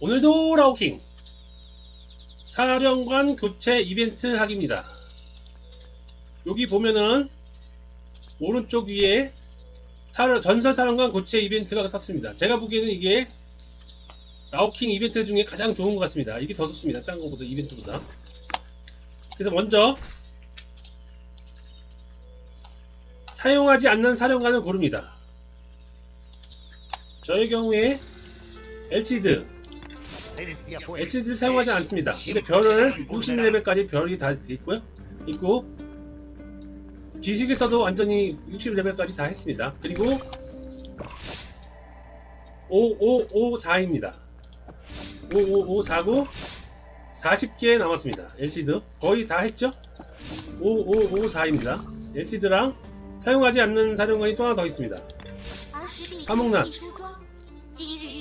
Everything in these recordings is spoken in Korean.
오늘도 라우킹 사령관 교체 이벤트 하기입니다. 여기 보면은 오른쪽 위에 사- 전설 사령관 교체 이벤트가 떴습니다. 제가 보기에는 이게 라우킹 이벤트 중에 가장 좋은 것 같습니다. 이게 더 좋습니다. 딴 거보다 이벤트보다. 그래서 먼저 사용하지 않는 사령관을 고릅니다. 저의 경우에 엘시드 LCD를 사용하지 않습니다. 근데 별을 60레벨까지 별이 다 있고요. 있고 지식에서도 완전히 60레벨까지 다 했습니다. 그리고 5554입니다. 5554고 40개 남았습니다. LCD 거의 다 했죠? 5554입니다. LCD랑 사용하지 않는 사령관이 또 하나 더 있습니다. 화목난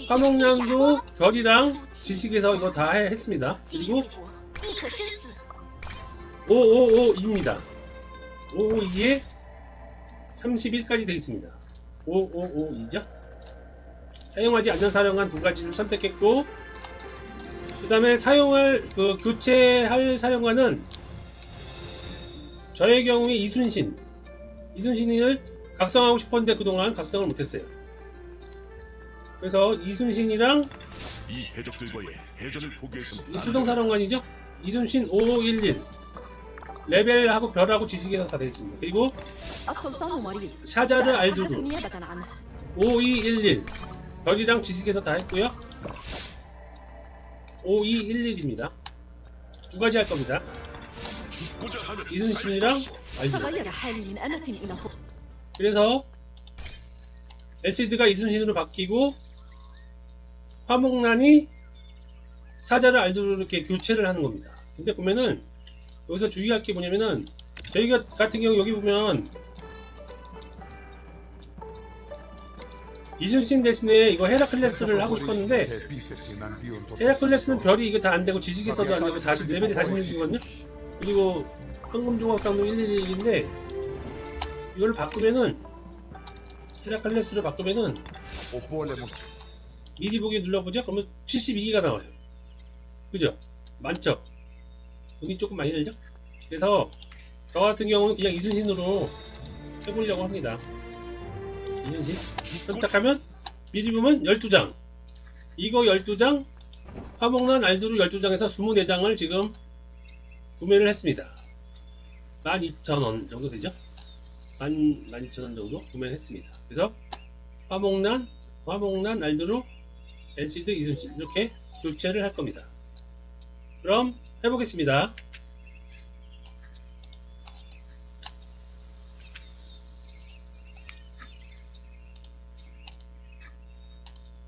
화목난도 별이랑 지식에서 이거 다 해- 했습니다. 그리고 그리고 5552입니다. 552에 31까지 되어 있습니다. 5552죠? 사용하지 않는 사령관 두 가지를 선택했고, 그 다음에 사용할, 그, 교체할 사령관은 저의 경우에 이순신. 이순신을 각성하고 싶었는데 그동안 각성을 못했어요. 그래서 이순신이랑 이 해적들과의 해전을 포기했습니다. 이수동 사령관이죠? 이순신 5511 레벨하고 별하고 지식에서 다 되어있습니다. 그리고 샤자르 알두루 5211 별이랑 지식에서 다 했고요. 5211입니다. 두 가지 할 겁니다. 이순신이랑 알두루 그래서 LCD가 이순신으로 바뀌고 화목난이 사자를 알두루 이렇게 교체를 하는 겁니다 근데 보면은 여기서 주의할 게 뭐냐면은 저희가 같은 경우 여기 보면 이순신 대신에 이거 헤라클레스를 하고 싶었는데 헤라클레스는 별이 이거 다 안 되고 지식에서도 안 되고 40 레벨이 46이거든요. 그리고 황금종합상도 111인데 이걸 바꾸면은 헤라클레스를 바꾸면은 보기 눌러보죠. 그러면 72기가 나와요. 그죠? 많죠? 돈이 조금 많이 들죠? 그래서 저 같은 경우는 그냥 이순신으로 해보려고 합니다. 이순신 선택하면 보면 12장 이거 12장 화목난 알두루 12장에서 24장을 지금 구매를 했습니다 12,000원 정도 되죠? 12,000원 정도 구매를 했습니다 그래서 화목난 화목난 알두루 LCD 이순신 이렇게 교체를 할 겁니다 그럼 해보겠습니다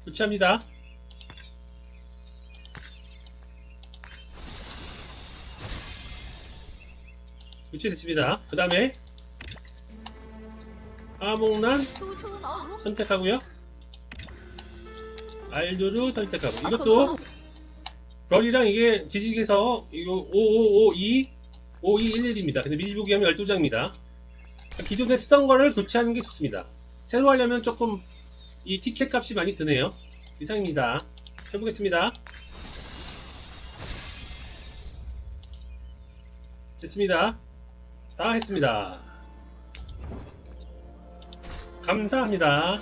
교체합니다 교체됐습니다. 그 다음에 아목난 선택하고요. 알두루 선택하고 이것도 별이랑 이게 지식에서 이거 5552 5211입니다. 근데 미리 보기 하면 12장입니다. 기존에 쓰던 거를 교체하는 게 좋습니다. 새로 하려면 조금 이 티켓 값이 많이 드네요. 이상입니다. 해보겠습니다. 됐습니다. 다 했습니다. 감사합니다.